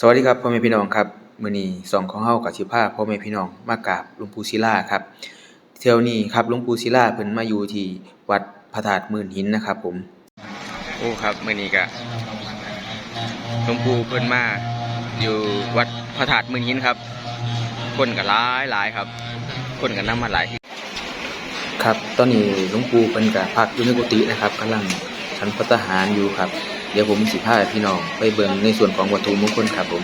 สวัสดีครับพ่อแม่พี่น้องครับมื้อนี้สองของเฮากับสิพาพ่อแม่พี่น้องมากราบหลวงปู่ศิลาครับเที่ยวนี้ครับหลวงปู่ศิลาเพิ่นมาอยู่ที่วัดพระธาตุหมื่นหินนะครับ ผมโอ้ครับมื้อนี้ก็หลวงปู่เพิ่นมาอยู่วัดพระธาตุหมื่นหินครับ คนก็หลายหลายครับ คนก็นำมาหลายครับ ตอนนี้หลวงปู่เพิ่นก็พักอยู่ในกุฏินะครับกำลังฉันพัฒหารอยู่ครับ เดี๋ยวผมสิพาพี่น้องไปเบิ่งในส่วนของวัตถุมงคลครับผม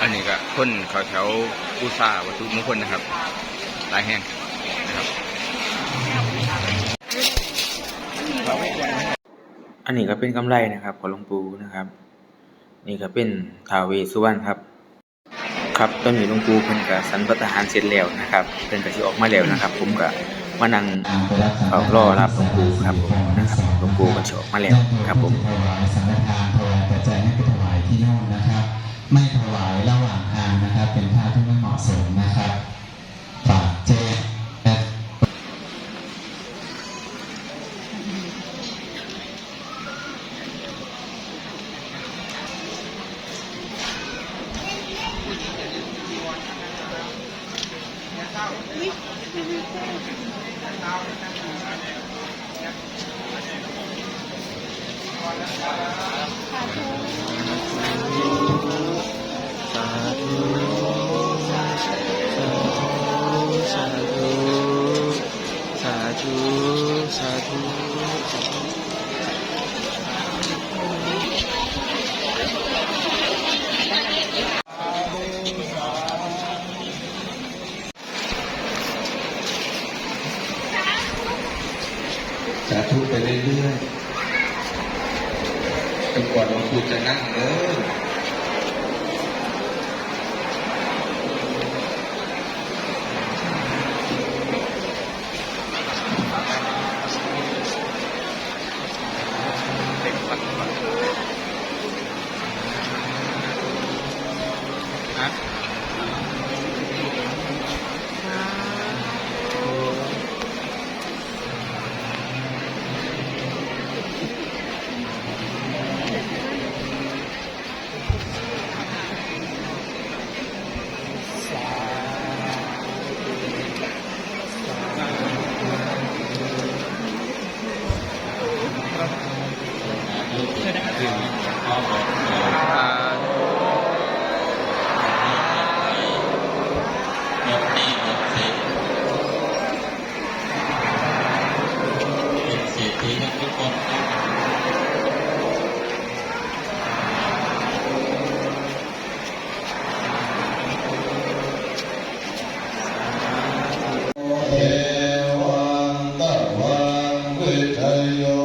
อันนี้ก็คนเขาแถวอุซาวัตถุมงคลนะครับ หลายแห่งนะครับ อันนี้ก็เป็นกำไรนะครับของหลวงปู่นะครับ นี่ก็เป็นทาวเวสุวรรณครับ ครับตอนนี้หลวงปู่เพิ่นก็สันประหารเสร็จแล้วนะครับเพิ่นก็สิออกมาแล้วนะครับ ผมก็มานั่งเฝ้ารอรับหลวงปู่ครับผมนะครับหลวงปู่ก็สิออกมาแล้วครับผมถวายสังฆทานถวายปัจจัยให้ไปถวายที่โน่นนะครับ ไม่ถวายระหว่างทางนะครับ เป็นท่าที่ไม่เหมาะสมนะครับ ส สาธุไปเรื่อยๆจนกว่าหลวงปู่จะนั่งเด้อ วิ